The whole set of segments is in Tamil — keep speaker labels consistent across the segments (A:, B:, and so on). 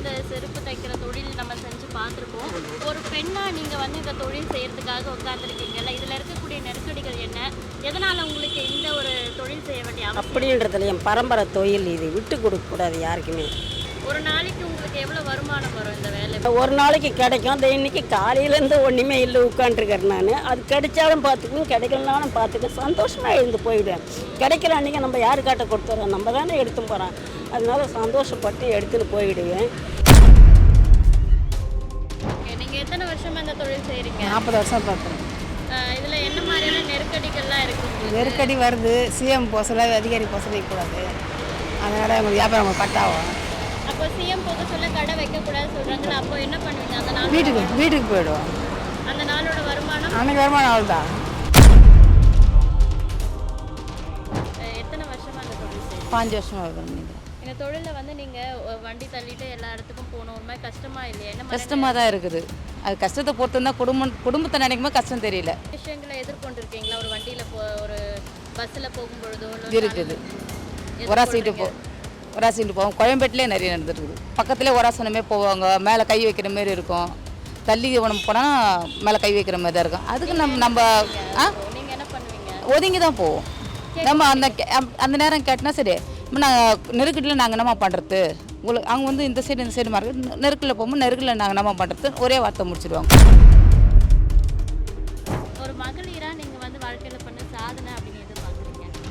A: இந்த செருப்பு தைக்கிற தொழில் நம்ம செஞ்சு பார்த்துருக்கோம். ஒரு பெண்ணா நீங்க வந்து இந்த தொழில் செய்யறதுக்காக உட்காந்துருக்கீங்கல்ல இதுல இருக்கக்கூடிய நெருக்கடிகள் என்ன? எதனால உங்களுக்கு இந்த ஒரு தொழில் செய்ய வேண்டிய
B: அப்படின்றதுல என் பரம்பரை தொழில் இது. விட்டு கொடுக்கக்கூடாது யாருக்குமே.
A: ஒரு நாளைக்கு உங்களுக்கு எவ்வளவு வருமானம் வரும் இந்த வேலை?
B: ஒரு நாளைக்கு கிடைக்கும். இந்த இன்னைக்கு காலையிலேருந்து ஒன்றுமே இல்லை உட்காந்துருக்கேன் நான். அது கிடைச்சாலும் பார்த்துக்கும் கிடைக்கலனாலும் பார்த்துக்கும் சந்தோஷமாக எழுந்து போயிடுவேன். கிடைக்கிற அன்றைக்கி நம்ம யார் காட்ட கொடுத்துறோம்? நம்ம தானே எடுத்து போகிறோம் அதனால சந்தோஷப்பட்டு எடுத்துன்னு போயிடுவேன்.
A: Okay, நீங்க எத்தனை வருஷமா இந்த தொழில் செய்றீங்க?
C: நாற்பது வருஷம் பார்க்குறேன்
A: இதுல என்ன மாதிரியான நெருக்கடிகள்லாம் இருக்கு உங்களுக்கு?
C: நெருக்கடி வருது. சிஎம் போசல அதிகாரி போசல வைக்கக்கூடாது அதனால் எங்களுக்கு வியாபாரம் கட்டாகும்
A: அப்போ சிஎம் போக சொல்ல கடை வைக்க கூடாது சொல்றாங்கல்ல அப்போ என்ன பண்ணுவீங்க? அந்த நாள்
C: வீட்டுக்கு வீட்டுக்கு போயிடுவோம்.
A: அந்த நாளோட வருமானம்?
C: அன்னைக்கு வருமானம் அவ்வளோதான்
A: அஹ் எத்தனை வருஷமா இந்த தொழில்
C: பாஞ்சு வருஷமாக இருக்கிறோம் நீங்கள்
A: இந்த தொழில வந்து நீங்க அஹ், வண்டி தள்ளிட்டு எல்லா இடத்துக்கும் போகணும் ஒரு மாதிரி கஷ்டமா இல்லையா? என்ன
D: கஷ்டமாக தான் இருக்குது. அது கஷ்டத்தை பொறுத்து தான் குடும்பம் குடும்பத்தை நினைக்கும் போது கஷ்டம் தெரியல.
A: விஷயங்களை எதிர்கொண்டிருக்கீங்களா? ஒரு வண்டியில போ ஒரு பஸ்ல போகும்பொழுதோ
D: இருக்குது? ஒரா சீட்டு போ. ஒரா சீட்டு போவோம். கோயம்பேட்டிலே நிறைய நடந்துருக்குது. பக்கத்துலேயே ஒராசனமே போவாங்க. மேலே கை வைக்கிற மாதிரி இருக்கும். தள்ளி உடம்பு போனால் மேலே கை வைக்கிற மாதிரி தான் இருக்கும். அதுக்கு நம்ம நம்ம ஆ?
A: நீங்க என்ன பண்ணுவீங்க?
D: ஒதுங்கி தான் போவோம். நம்ம அந்த அந்த நேரம் கேட்டினா சரி இப்போ நாங்கள் நெருக்கடியில் நாங்கள் என்னம்மா பண்ணுறது உங்களுக்கு அவங்க வந்து இந்த சைடு இந்த சைடு மார்க்கெட் நெருக்கில் போகும்போது நெருக்கில் நாங்கள் என்னம்மா பண்ணுறது ஒரே வார்த்தை முடிச்சிடுவாங்க
A: ஒரு மகளிரா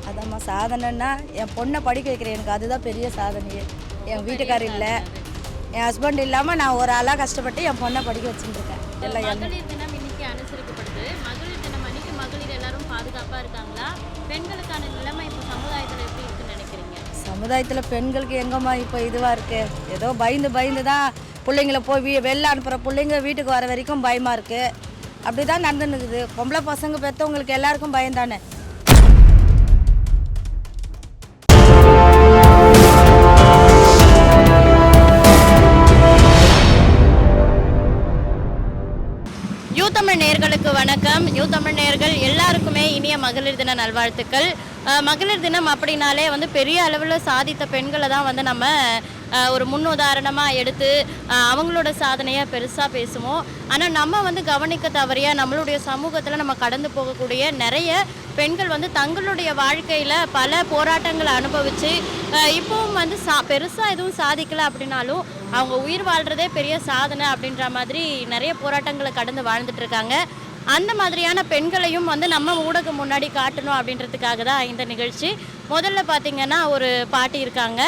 E: அதாம்மா சாதனைன்னா என் பொண்ணை படிக்க வைக்கிறேன். எனக்கு அதுதான் பெரிய சாதனையே என் வீட்டுக்கார் இல்லை. என் ஹஸ்பண்ட் இல்லாமல் நான் ஒரு ஆளாக கஷ்டப்பட்டு என் பொண்ணை படிக்க வச்சுட்டு இருக்கேன் எல்லாம்
A: மகளிர் தினம் இன்னைக்கு அனுசரிக்கப்படுது. மகளிர் தினம் அன்னைக்கு மகளிர் எல்லாரும் பாதுகாப்பா இருக்காங்களா? பெண்களுக்கான நிலைமை இப்போ சமுதாயத்துல எப்படி இருக்குன்னு நினைக்கிறீங்க?
E: சமுதாயத்தில் பெண்களுக்கு எங்கம்மா இப்போ இதுவாக இருக்குது ஏதோ பயந்து பயந்து தான் பிள்ளைங்கள போய் வீ வெளில அனுப்புகிற பிள்ளைங்க வீட்டுக்கு வர வரைக்கும் பயமாக இருக்குது அப்படி தான் நடந்துன்னுக்குது. பொம்பளை பசங்க பெற்றவங்களுக்கு எல்லாருக்கும் பயந்தானே
A: தமிழ் நேர்களுக்கு வணக்கம். யூ தமிழ் நேர்கள் எல்லாருக்குமே இனிய மகளிர் தின நல்வாழ்த்துக்கள். மகளிர் தினம் அப்படின்னாலே வந்து பெரிய அளவில் சாதித்த பெண்களை தான் வந்து நம்ம ஒரு முன்னுதாரணமாக எடுத்து அவங்களோட சாதனையாக பெருசாக பேசுவோம். ஆனால் நம்ம வந்து கவனிக்க தவறிய நம்மளுடைய சமூகத்தில் நம்ம கடந்து போகக்கூடிய நிறைய பெண்கள் வந்து தங்களுடைய வாழ்க்கையில் பல போராட்டங்களை அனுபவித்து இப்போவும் வந்து சா பெருசாக எதுவும் சாதிக்கலை அப்படின்னாலும் அவங்க உயிர் வாழ்கிறதே பெரிய சாதனை அப்படின்ற மாதிரி நிறைய போராட்டங்களை கடந்து வாழ்ந்துட்டு இருக்காங்க. அந்த மாதிரியான பெண்களையும் வந்து நம்ம ஊடகம் முன்னாடி காட்டணும் அப்படின்றதுக்காக தான் இந்த நிகழ்ச்சி. முதல்ல பார்த்தீங்கன்னா ஒரு பாட்டி இருக்காங்க.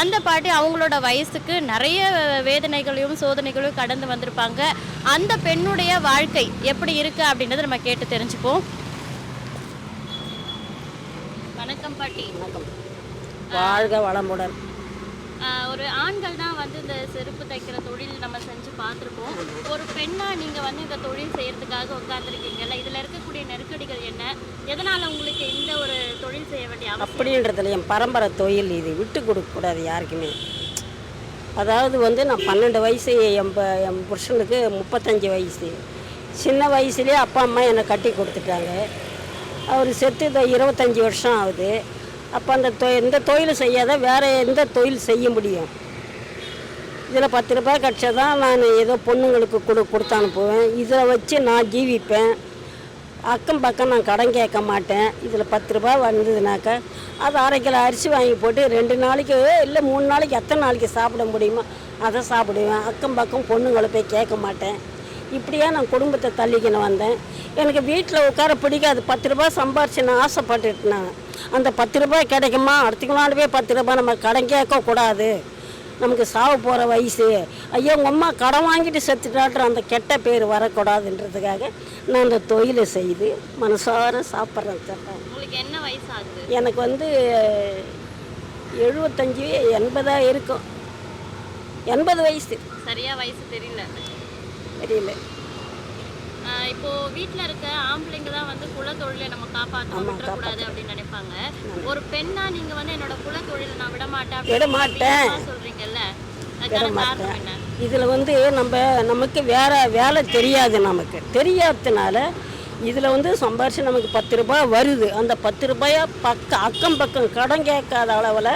A: அந்த பாட்டி அவங்களோட வயசுக்கு நிறைய வேதனைகளையும் சோதனைகளையும் கடந்து வந்திருப்பாங்க. அந்த பெண்ணுடைய வாழ்க்கை எப்படி இருக்கு அப்படின்றத நம்ம கேட்டு தெரிஞ்சுப்போம். வணக்கம் பாட்டி.
B: வாழ்க வளமுடன்.
A: ஒரு ஆண்கள் தான் வந்து இந்த செருப்பு தைக்கிற தொழில் நம்ம செஞ்சு பார்த்துருக்கோம். ஒரு பெண்ணா நீங்க வந்து இந்த தொழில் செய்யறதுக்காக உட்காந்துருக்கீங்கல்ல இதுல இருக்கக்கூடிய நெருக்கடிகள் என்ன? எதனால உங்களுக்கு இந்த ஒரு தொழில் செய்ய வேண்டிய
B: அப்படின்றதுல என் பரம்பரை தொழில் இது. விட்டு கொடுக்கக்கூடாது யாருக்குமே. அதாவது வந்து நான் பன்னெண்டு வயசு என் என் புருஷனுக்கு முப்பத்தஞ்சு வயசு. சின்ன வயசுலேயே அப்பா அம்மா என்னை கட்டி கொடுத்துட்டாங்க. அவர் செத்து இந்த இருபத்தஞ்சி வருஷம் ஆகுது. அப்போ அந்த தொ இந்த தொழில் செய்யாத வேறு எந்த தொழில் செய்ய முடியும்? இதில் பத்து ரூபாய் கிடச்சா தான் நான் ஏதோ பொண்ணுங்களுக்கு கொடு கொடுத்து அனுப்புவேன். இதில் வச்சு நான் ஜீவிப்பேன். அக்கம் பக்கம் நான் கடன் கேட்க மாட்டேன். இதில் பத்து ரூபாய் வந்ததுனாக்கா அது அரை கிலோ அரிசி வாங்கி போட்டு ரெண்டு நாளைக்கு இல்லை மூணு நாளைக்கு எத்தனை நாளைக்கு சாப்பிட முடியுமோ அதை சாப்பிடுவேன். அக்கம் பக்கம் பொண்ணுங்களை போய் கேட்க மாட்டேன். இப்படியே நான் குடும்பத்தை தள்ளிக்கின்னு வந்தேன். எனக்கு வீட்டில் உட்கார பிடிக்காது. பத்து ரூபாய் சம்பாரிச்சு நான் ஆசைப்பட்டுட்டு நான் அந்த பத்து ரூபாய் கிடைக்குமா? அடுத்த நாள் போய் பத்து ரூபாய் நம்ம கடன் கேட்கக்கூடாது. நமக்கு சாவ போகிற வயசு. ஐயோ உங்கள் அம்மா கடன் வாங்கிட்டு செத்துட்டான்ற அந்த கெட்ட பேர் வரக்கூடாதுன்றதுக்காக நான் அந்த தொழிலை செய்து மனசார சாப்பிட்றேன் சாப்பிட்றேன்
A: உங்களுக்கு என்ன வயசு ஆகுது
B: எனக்கு வந்து எழுபத்தஞ்சி எண்பதாக இருக்கும். எண்பது வயசு.
A: சரியா வயசு தெரியல.
B: தெரியல.
A: இப்போ வீட்ல இருக்க ஆம்பளைங்க தான் வந்து குலத்தொழிலை நம்ம காப்பாற்றணும்
B: ஆமா,
A: விட்டுறக்கூடாது அப்படின்னு நினைப்பாங்க. ஒரு பெண்ணா நீங்க வந்து என்னோட குலத்தொழிலை நான் விட மாட்டேன்
B: விட மாட்டேன்.
A: சொல்றீங்கல்ல?
B: இதில் வந்து நம்ம நமக்கு வேற வேலை தெரியாது நமக்கு. தெரியாததுனால இதில் வந்து சம்பாரிச்சு நமக்கு பத்து ரூபாய் வருது. அந்த பத்து ரூபாயை பக்க அக்கம் பக்கம் கடன் கேட்காத அளவில்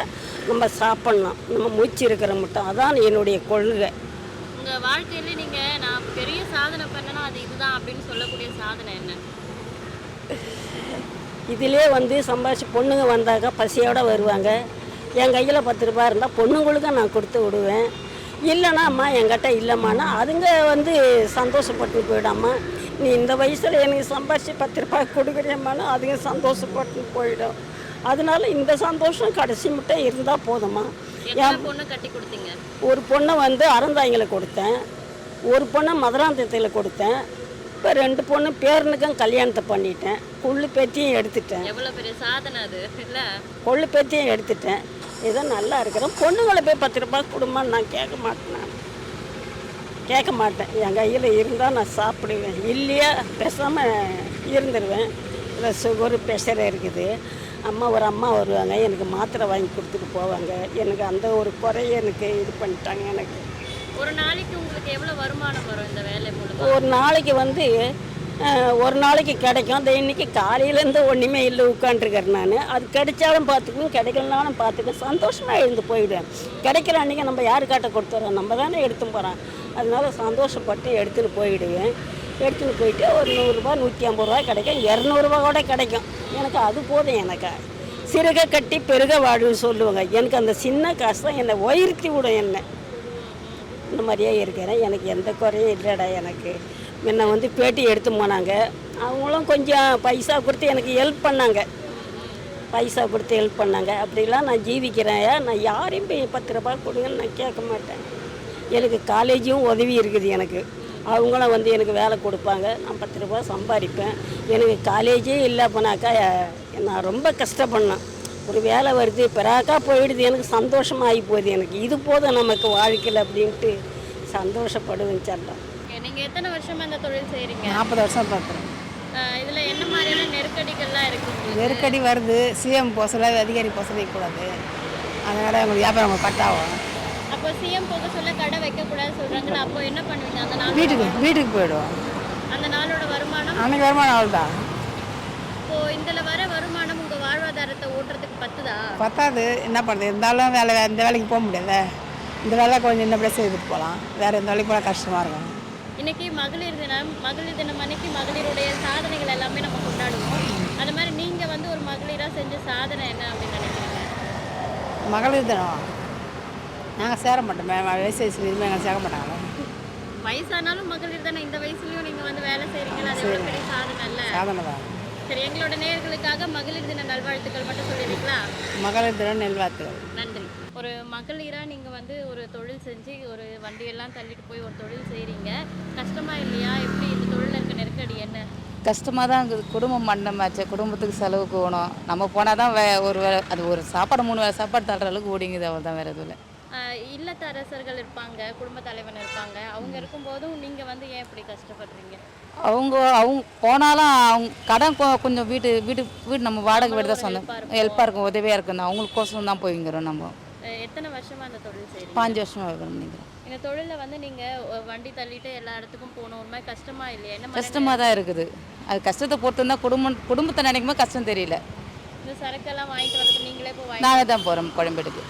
B: நம்ம சாப்பிட்ணும். நம்ம மூச்சு இருக்கிற மட்டும். அதான் என்னுடைய கொள்கை.
A: உங்கள் வாழ்க்கையில் நீங்கள் நான் பெரிய சாதனை பண்ணனா அது இதுதான் அப்படின்னு சொல்லக்கூடிய சாதனை என்ன?
B: இதிலே வந்து சம்பாதிச்சு பொண்ணுங்க வந்தாக்கா பசியோடு வருவாங்க. என் கையில் பத்து ரூபா இருந்தால் பொண்ணுங்களுக்கும் நான் கொடுத்து விடுவேன். இல்லைன்னா அம்மா என்கிட்ட இல்லைம்மானா அதுங்க வந்து சந்தோஷப்பட்டு போயிடாம்மா. நீ இந்த வயசில் எனக்கு சம்பாதிச்சு பத்து ரூபாய் கொடுக்குறியம்மானா அதுங்க சந்தோஷப்பட்டு போயிடும். அதனால இந்த சந்தோஷம் கடைசி மட்டும் இருந்தால் போதும்மா.
A: பொண்ணு கட்டி கொடுத்தீங்க?
B: ஒரு பொண்ணை வந்து அறந்தாங்கில கொடுத்தேன். ஒரு பொண்ணை மதுராந்தத்தில் கொடுத்தேன். இப்போ ரெண்டு பொண்ணு பேரனுக்கும் கல்யாணத்தை பண்ணிட்டேன். கொள்ளு பேத்தியும் எடுத்துட்டேன்.
A: எவ்வளவு பெரிய சாதனை அது இல்ல?
B: கொள்ளு பேத்தியும் எடுத்துட்டேன். ஏதோ நல்லா இருக்கிறேன் பொண்ணுங்களை போய் பத்து ரூபாய் கொடுமான்னு நான் கேட்க மாட்டேன். கேட்க மாட்டேன். என் கையில் இருந்தால் நான் சாப்பிடுவேன். இல்லையா பேசாமல் இருந்துருவேன். இல்லை சுகரு ப்ரெஷர் இருக்குது. அம்மா ஒரு அம்மா வருவாங்க எனக்கு மாத்திரை வாங்கி கொடுத்துட்டு போவாங்க. எனக்கு அந்த ஒரு குறைய எனக்கு இது பண்ணிட்டாங்க எனக்கு.
A: ஒரு நாளைக்கு உங்களுக்கு எவ்வளவு வருமானம் வரும் இந்த வேலை
B: ஒரு நாளைக்கு வந்து ஒரு நாளைக்கு கிடைக்கும். அந்த இன்னைக்கு காலையிலேருந்து ஒன்றுமே இல்லை உட்காண்ட்ருக்கேன் நான். அது கிடைச்சாலும் பார்த்துக்கணும் கிடைக்கலனாலும் பார்த்துக்கணும் சந்தோஷமாக எழுந்து போயிடுவேன். கிடைக்கிற அன்றைக்கி நம்ம யார் காட்ட கொடுத்துறோம் நம்ம தானே எடுத்து போகிறோம் அதனால சந்தோஷப்பட்டு எடுத்துன்னு போயிடுவேன். எடுத்துன்னு போயிட்டு ஒரு நூறுரூபா நூற்றி ஐம்பது ரூபா கிடைக்கும். இரநூறுபா கூட கிடைக்கும். எனக்கு அது போதும் எனக்கு. சிறுக கட்டி பெருக வாழ்வுன்னு சொல்லுவாங்க. எனக்கு அந்த சின்ன காசு தான் என்னை உயர்த்தி விடும் என்னை. இந்த மாதிரியே இருக்கிறேன். எனக்கு எந்த குறையும் இல்லைடா எனக்கு. முன்ன வந்து பேட்டி எடுத்து போனாங்க. அவங்களும் கொஞ்சம் பைசா கொடுத்து எனக்கு ஹெல்ப் பண்ணாங்க. பைசா கொடுத்து ஹெல்ப் பண்ணாங்க. அப்படிலாம் நான் ஜீவிக்கிறேன் நான் யாரையும் போய் பத்து ரூபாய் கொடுங்கன்னு நான் கேட்க மாட்டேன். எனக்கு காலேஜும் உதவி இருக்குது எனக்கு. அவங்களும் வந்து எனக்கு வேலை கொடுப்பாங்க. நான் பத்து ரூபாய் சம்பாதிப்பேன். எனக்கு காலேஜே இல்லை போனாக்கா நான் ரொம்ப கஷ்டப்படணும். ஒரு வேலை வருது பிறாக்கா போயிடுது எனக்கு சந்தோஷமாகி போகுது எனக்கு. இது போதும் நமக்கு வாழ்க்கையில் அப்படின்ட்டு சந்தோஷப்படுவேன் செல்லம்
A: நீங்க எத்தனை வருஷமா இந்த தொழில் செய்றீங்க?
C: நாற்பது வருஷம் பார்க்குறோம்
A: அஹ் இதுல என்ன மாதிரியான நெருக்கடிகள்லாம் இருக்கு உங்களுக்கு?
C: நெருக்கடி வருது சிஎம் போசல அதிகாரி போசல அதனால் எங்களுக்கு வியாபாரம் கட்டாகும்
A: அப்போ சிஎம் போக சொல்ல கடை வைக்க கூடாது சொல்றாங்கல்ல அப்போ என்ன பண்ணுவீங்க? அந்த நாள்
C: வீட்டுக்கு வீட்டுக்கு போயிடுவோம்.
A: அந்த நாளோட வருமானம்?
C: அன்னைக்கு வருமானம் அவ்வளோதான்
A: இப்போ இதுல வர வருமானம் உங்க வாழ்வாதாரத்தை ஓட்டுறதுக்கு பத்துதா?
C: பத்தாது. என்ன பண்ணுறது இருந்தாலும் வேலை இந்த வேலைக்கு போக முடியாத. இந்த வேலை கொஞ்சம் இன்னும் செய்துட்டு போகலாம். வேறு எந்த வேலைக்கு போனால் கஷ்டமாக இருக்கும்.
A: இன்னைக்கு மகளிர் தினம் மகளிர் தினம் அன்னைக்கு மகளிருடைய சாதனைகள் எல்லாமே நம்ம கொண்டாடுவோம். அது மாதிரி நீங்க வந்து ஒரு மகளிரா செஞ்ச சாதனை என்ன அப்படின்னு நினைக்கிறீங்க?
C: மகளிர் தினம்? நாங்கள் சேர மாட்டோமே வயசு வயசு எதுவுமே எங்களை சேர்க்க மாட்டாங்களே?
A: வயசானாலும் மகளிர் தானே இந்த வயசுலயும் நீங்க வந்து வேலை செய்றீங்களா அது எவ்வளவு பெரிய சாதனை இல்ல.
C: சாதனை தான்.
A: சரி எங்களோட நேயர்களுக்காக மகளிர் தின நல்வாழ்த்துக்கள் மட்டும் சொல்லிடுறீங்களா?
C: மகளிர் தினம் நெல்வாத்துகள்
A: நன்றி. ஒரு மகளிரா நீங்க வந்து ஒரு தொழில் செஞ்சு ஒரு வண்டியெல்லாம் தள்ளிட்டு போய் ஒரு தொழில் செய்றீங்க. கஷ்டமா இல்லையா? எப்படி இந்த தொழில இருக்க நெருக்கடி என்ன?
D: கஷ்டமாக தான் இருக்குது. குடும்பம் மண்டமாச்சு. குடும்பத்துக்கு செலவுக்கு போகணும் நம்ம போனால் தான் வே ஒரு அது ஒரு சாப்பாடு மூணு வேளை சாப்பாடு தள்ளுற அளவுக்கு ஓடிங்குது. அவள் தான் வேறு எதுவும் இல்லை.
A: இல்லத்தரசர்கள் இருப்பாங்க குடும்ப தலைவன் இருப்பாங்க. அவங்க இருக்கும்போதும் நீங்க வந்து ஏன் இப்படி கஷ்டப்படுறீங்க?
D: அவங்க அவங்க போனாலும் அவங்க கடன் கொஞ்சம் வீட்டு வீட்டு வீடு நம்ம வாடகை வீடு தான் சொன்னோம் ஹெல்ப்பாக இருக்கும். உதவியாக இருக்கும் அவங்களுக்கோசரம் தான் போய்ங்கிறோம் நம்ம.
A: எத்தனை வருஷமா அந்த தொழில் செய்றீங்க?
D: பாஞ்சு வருஷமாக நினைக்கிறேன்
A: இந்த தொழில வந்து நீங்க அஹ், வண்டி தள்ளிட்டு எல்லா இடத்துக்கும் போகணும். ஒரு மாதிரி கஷ்டமா இல்லையா? என்ன
D: கஷ்டமாக தான் இருக்குது. அது கஷ்டத்தை பொறுத்து தான் குடும்பம் குடும்பத்தை நினைக்கும் போது கஷ்டம் தெரியல.
A: இந்த சரக்கெல்லாம் வாங்கிட்டு வரது நீங்களே போய் வாங்கி
D: நாங்கள் தான் போகிறோம் குழம்பெடுக்கு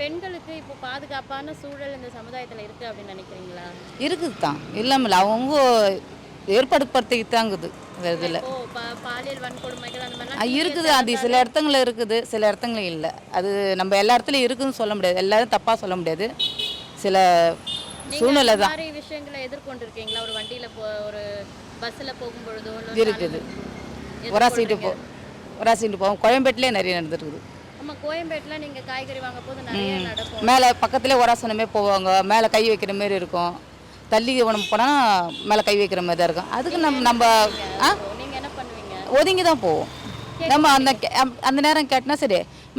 A: பெண்களுக்கு இப்போ பாதுகாப்பான சூழல் இந்த சமுதாயத்துல இருக்கு அப்படின்னு நினைக்கிறீங்களா?
D: இருக்குது தான் இல்லாமல் அவங்க தாங்குது வேறு இதில்.
A: பாலியல் வன்கொடுமைகள் அந்த
D: இருக்குது. அது சில இடத்துங்கள இருக்குது. சில இடத்துங்கள இல்லை. அது நம்ம எல்லா இடத்துலையும் இருக்குதுன்னு சொல்ல முடியாது. எல்லாரும் தப்பாக சொல்ல முடியாது. சில சூழ்நிலை தான்.
A: விஷயங்களை எதிர்கொண்டிருக்கீங்களா? ஒரு வண்டியில ஒரு பஸ்ல போகும் பொழுதோ இல்ல ஒரு
D: இருக்குது. ஒரா சீட்டு போ? ஒரா சீட்டு போவோம். கோயம்பேட்டிலே நிறைய நடந்துருக்குது.
A: ஆமா கோயம்பேட்டுல நீங்க காய்கறி வாங்க போது நிறைய நடக்கும்.
D: மேலே பக்கத்துலேயே ஒராசனமே போவாங்க. மேலே கை வைக்கிற மாரி இருக்கும். தள்ளி நம்ம போனால் மேலே கை வைக்கிற மாதிரி தான் இருக்கும். அதுக்கு நம்ம நம்ம ஆ?
A: இப்போ நீங்க என்ன பண்ணுவீங்க?
D: ஒதுங்கி தான் போவோம். நம்ம அந்த அந்த நேரம் கேட்டினா சரி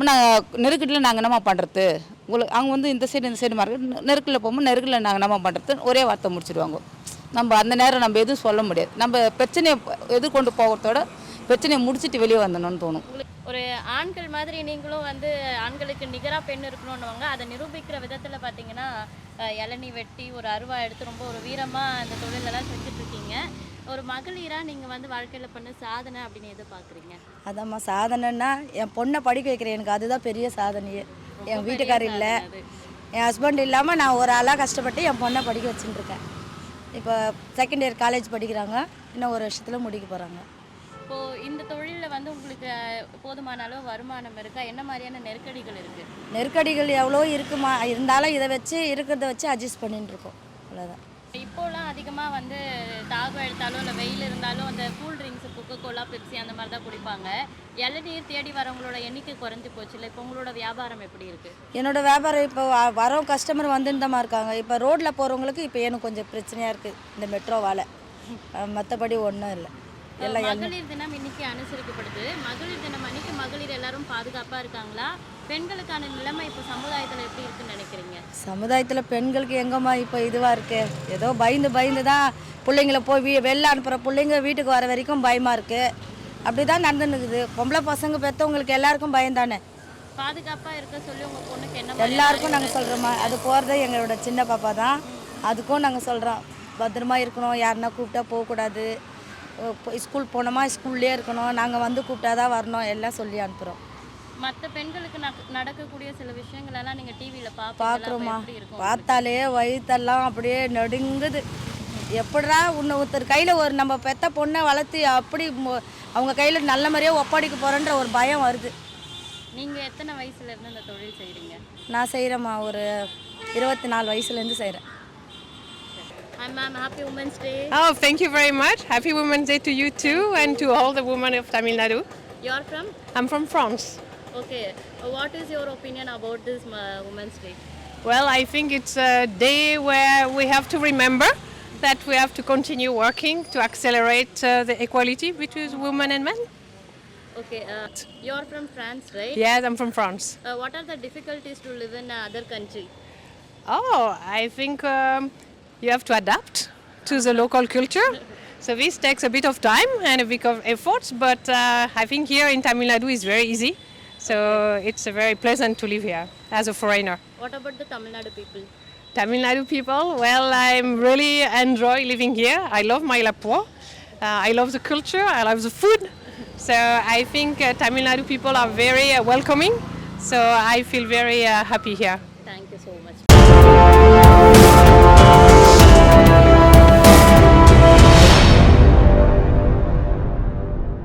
D: நாங்கள் நெருக்கடியில் நாங்கள் என்னம்மா பண்ணுறது உங்களுக்கு அவங்க வந்து இந்த சைடு இந்த சைடு மார்க்கு நெருக்கில் போகும்போது நெருக்கில் நாங்கள் என்னம்மா பண்ணுறது ஒரே வார்த்தை முடிச்சிடுவாங்க நம்ம அந்த நேரம் நம்ம எதுவும் சொல்ல முடியாது. நம்ம பிரச்சனையை எதிர்கொண்டு போகிறதோட பிரச்சனையை முடிச்சிட்டு வெளியே வந்தணும்னு தோணும்.
A: ஒரு ஆண்கள் மாதிரி நீங்களும் வந்து ஆண்களுக்கு நிகரா பெண் இருக்கணும்னுவாங்க. அதை நிரூபிக்கிற விதத்துல பாத்தீங்கன்னா அஹ், இளநீ வெட்டி ஒரு அருவா எடுத்து ரொம்ப ஒரு வீரமா இந்த தொழிலெல்லாம் செஞ்சுட்டு இருக்கீங்க ஒரு மகளிரா நீங்க வந்து வாழ்க்கையில பண்ண சாதனை அப்படின்னு எதை பாக்குறீங்க?
E: அதாம்மா சாதனைன்னா என் பொண்ணை படிக்க வைக்கிறேன். எனக்கு அதுதான் பெரிய சாதனையே. என் வீட்டுக்காரர் இல்லை. என் ஹஸ்பண்ட் இல்லாமல் நான் ஒரு ஆளாக கஷ்டப்பட்டு என் பொண்ணை படிக்க வச்சுட்டு இருக்கேன் இப்போ செகண்ட் இயர் காலேஜ் படிக்கிறாங்க. இன்னும் ஒரு வருஷத்தில் முடிக்க போகிறாங்க
A: இப்போ இந்த தொழில்ல வந்து உங்களுக்கு போதுமான அளவு வருமானம் இருக்கா? என்ன மாதிரியான நெருக்கடிகள் இருக்கு?
E: நெருக்கடிகள் எவ்வளோ இருக்குமா? இருந்தாலும் இதை வச்சு இருக்கிறத வச்சு அட்ஜஸ்ட் பண்ணிட்டு இருக்கோம். அவ்வளோதான்
A: இப்போலாம் அதிகமா வந்து தாகம் எடுத்தாலும் இல்லை வெயில் இருந்தாலும் அந்த cool drinks Coca Cola Pepsi அந்த மாதிரி தான் குடிப்பாங்க. இளநீர் தேடி வரவங்களோட எண்ணிக்கை குறைஞ்சு போச்சு இல்லை? இப்போ உங்களோட வியாபாரம் எப்படி இருக்கு?
E: என்னோட வியாபாரம் இப்போ வ- வரோம் கஸ்டமர் வந்துட்டு இருக்காங்க. இப்போ ரோட்டில் போகிறவங்களுக்கு இப்போ எனக்கு கொஞ்சம் பிரச்சனையாக இருக்குது இந்த மெட்ரோவால் மற்றபடி ஒன்றும் இல்லை. எல்லாம்
A: மகளிர் தினம் இன்னைக்கு அனுசரிக்கப்படுது. மகளிர் தினம் அன்னைக்கு மகளிர் எல்லாரும் பாதுகாப்பா இருக்காங்களா? பெண்களுக்கான நிலைமை இப்போ சமுதாயத்துல எப்படி இருக்குன்னு நினைக்கிறீங்க?
E: சமுதாயத்தில் பெண்களுக்கு எங்கம்மா இப்போ இதுவாக இருக்கு? ஏதோ பயந்து பயந்து தான் பிள்ளைங்கள போய் வீ வெளில அனுப்புகிற பிள்ளைங்க வீட்டுக்கு வர வரைக்கும் பயமாக இருக்குது அப்படி தான் நடந்துன்னுக்குது. பொம்பளை பசங்க பெற்றவங்களுக்கு எல்லாருக்கும் பயந்தானே
A: பாதுகாப்பா இருக்க சொல்லி உங்க பொண்ணுக்கு என்ன
E: எல்லாருக்கும் நாங்கள் சொல்கிறோம்மா அது போகிறது எங்களோட சின்ன பாப்பா தான் அதுக்கும் நாங்கள் சொல்கிறோம் பத்திரமா இருக்கணும். யாருன்னா கூப்பிட்டா போகக்கூடாது. ஸ்கூல் போனோமா? ஸ்கூல்லேயே இருக்கணும். நாங்கள் வந்து கூப்பிட்டா தான் வரணும். எல்லாம் சொல்லி அனுப்புகிறோம்
A: மற்ற பெண்களுக்கு நட- நடக்கக்கூடிய சில விஷயங்கள் எல்லாம் நீங்க டிவியில
E: பார்க்குறோமா
A: எப்படி
E: பார்த்தாலே வயிற்றெல்லாம் அப்படியே நடுங்குது. எப்படிடா உன்னை ஒருத்தர் கையில் ஒரு நம்ம பெத்த பொண்ணை வளர்த்து அப்படி அவங்க கையில் நல்ல மாதிரியே ஒப்படைக்க போகிறோன்ற ஒரு பயம் வருது.
A: நீங்க எத்தனை வயசுல இருந்து இந்த தொழில் செய்றீங்க?
E: நான் செய்கிறேம்மா ஒரு இருபத்தி நாலு வயசுலேருந்து செய்கிறேன்
A: Hi, ma'am. Happy Women's Day.
F: Oh, thank you very much. Happy Women's Day to you too and to all the women of Tamil Nadu.
A: You're from?
F: I'm from France.
A: Okay. Uh, what is your opinion about this uh, Women's Day?
F: Well, I think it's a day where we have to remember that we have to continue working to accelerate uh, the equality between women and men.
A: Okay, uh, you're from France, right?
F: Yes, I'm from France.
A: Uh, what are the difficulties to live in another country?
F: Oh, I think um, you have to adapt to the local culture. So this takes a bit of time and a bit of effort, but uh, I think here in Tamil Nadu is very easy. So it's very pleasant to live here as a foreigner.
A: What about the Tamil Nadu people?
F: Tamil Nadu people, well, I really enjoy living here. I love my Uh, I love the culture. I love the food. So I think uh, Tamil Nadu people are very uh, welcoming. So I feel very uh, happy here.